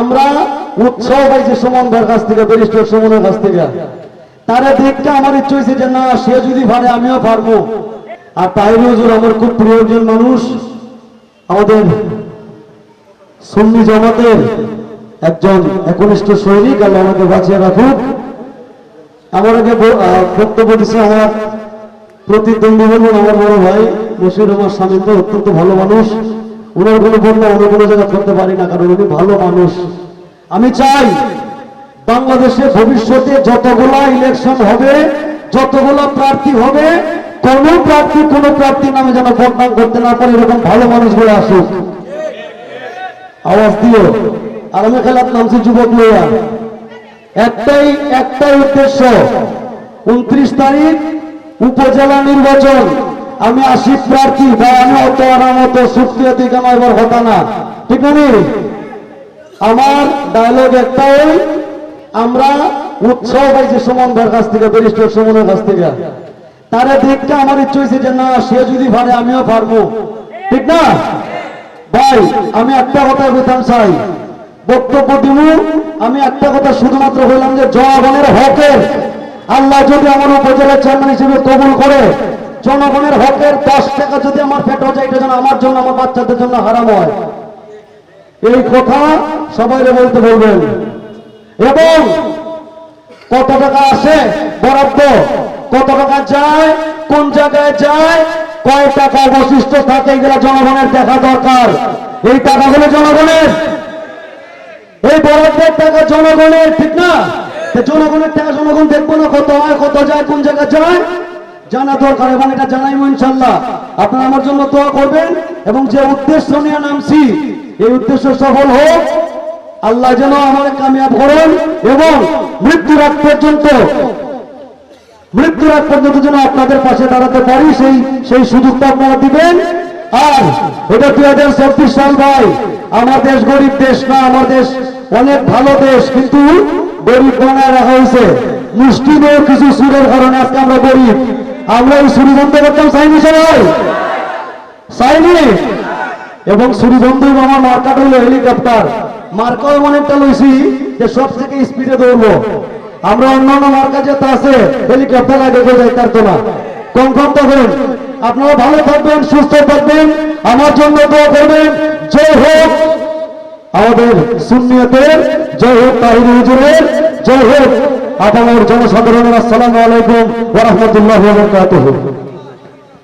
আমরা উৎসাহ পাইছি সুমন কাছ থেকে ব্যারিস্টার সুমনের কাছ থেকে। তারা দেখতে আমার ইচ্ছে হয়েছে যে, না, সে যদি পারে, আমিও পারব। আর তাই হুজুর আমার খুব প্রিয় একজন মানুষ, আমাদের সুন্নি জামাতের একজন একনিষ্ঠ সৈনিক, আল্লাহ আমাকে বাঁচিয়ে রাখুক। আমার আগে বক্তব্য দিচ্ছে আমার প্রতিদ্বন্দ্বী বলবেন আমার বড় ভাই বসির আমার স্বামী তো অত্যন্ত ভালো মানুষ। ওনার কোনো বন্যা অন্য কোনো জায়গা করতে পারি না, কারণ উনি ভালো মানুষ। আমি চাই বাংলাদেশে ভবিষ্যতে যতগুলা ইলেকশন হবে, যতগুলা প্রার্থী হবে, কোন প্রার্থী কোন প্রার্থী নামে যেন বদনাম করতে না পারে, এরকম ভালো মানুষগুলো আসুক। আওয়াজ দিও। আর আমি খেলার নামছি যুবক লইয়া। একটাই একটাই উদ্দেশ্য, উনত্রিশ তারিখ, উপজেলা নির্বাচন। আমি আসি প্রার্থী বা আমি অত আমার মতো সুক্রিয় দিকে আমার এবার হতা না। ঠিক আছে আমার ডায়লগ একটাই, আমরা উৎসাহ পাইছি সুমন ভাইয়ের কাছ থেকে ব্যারিস্টার সুমনের কাছ থেকে। তারা দেখতে আমার ইচ্ছে হয়েছে যে, না, সে যদি পারে আমিও পারব। ঠিক না? ভাই, আমি একটা কথা বলতাম চাই। বক্তব্য দিব, আমি একটা কথা শুধুমাত্র বললাম যে জনগণের হকের আল্লাহ যদি আমার উপজেলা চেয়ারম্যান হিসেবে কবুল করে জনগণের হকের দশ টাকা যদি আমার পেটে যায়, এটা যেন আমার জন্য, আমার বাচ্চাদের জন্য হারাম হয়। এই কথা সবাই বলতে বলবেন। এবং কত টাকা আসে? বরাদ্দ। কত টাকা যায়? কোন জায়গায় যায়? কয় টাকা অবশিষ্ট থাকে, এগুলো জনগণের দেখা দরকার। এই টাকাগুলো জনগণের। এই বরাদ্দের টাকা জনগণের, ঠিক না? জনগণের টাকা জনগণ দেখব না, কত হয় কত যায়, কোন জায়গায় যায়? জানা দরকার এবং এটা জানাইবো ইনশাল্লাহ আপনারা আমার জন্য দোয়া করবেন এবং যে উদ্দেশ্য নিয়ে নামছি, এই উদ্দেশ্য সফল হোক। আল্লাহ যেন আমার কামিয়াব করেন এবং মৃত্যুর আগ পর্যন্ত, মৃত্যুর আগ পর্যন্ত যেন আপনাদের পাশে দাঁড়াতে পারি, সেই সেই সুযোগটা আপনারা দিবেন। আর এটা দুই হাজার চব্বিশ সাল ভাই? আমার দেশ গরিব দেশ না, আমার দেশ অনেক ভালো দেশ, কিন্তু গরিব বানায় রাখা হয়েছে। মুষ্টিমেয় কিছু সুরের কারণে আজকে আমরা গরিব। আমরা এই সুরি বন্ধ করতাম চাইনি সবাই। চাইনি এবং সুরি বন্ধু আমার মার্কাটা হলো হেলিকপ্টার। মার্কাও এমন একটা লইছি যে সব থেকে স্পিডে দৌড়বো। আমরা অন্যান্য মার্কা যেতে আছে, হেলিকপ্টার আগে যাই তার না কনফার্ম থাকবেন আপনারা ভালো থাকবেন, সুস্থ থাকবেন, আমার জন্য দোয়া করবেন। জয় হোক আমাদের সুন্নিয়তের জয় হোক তাহির হুজুরের, জয় হোক আপামর জনসাধারণের আসসালামু আলাইকুম ওরহমতুল্লাহ বারাকাতুহু।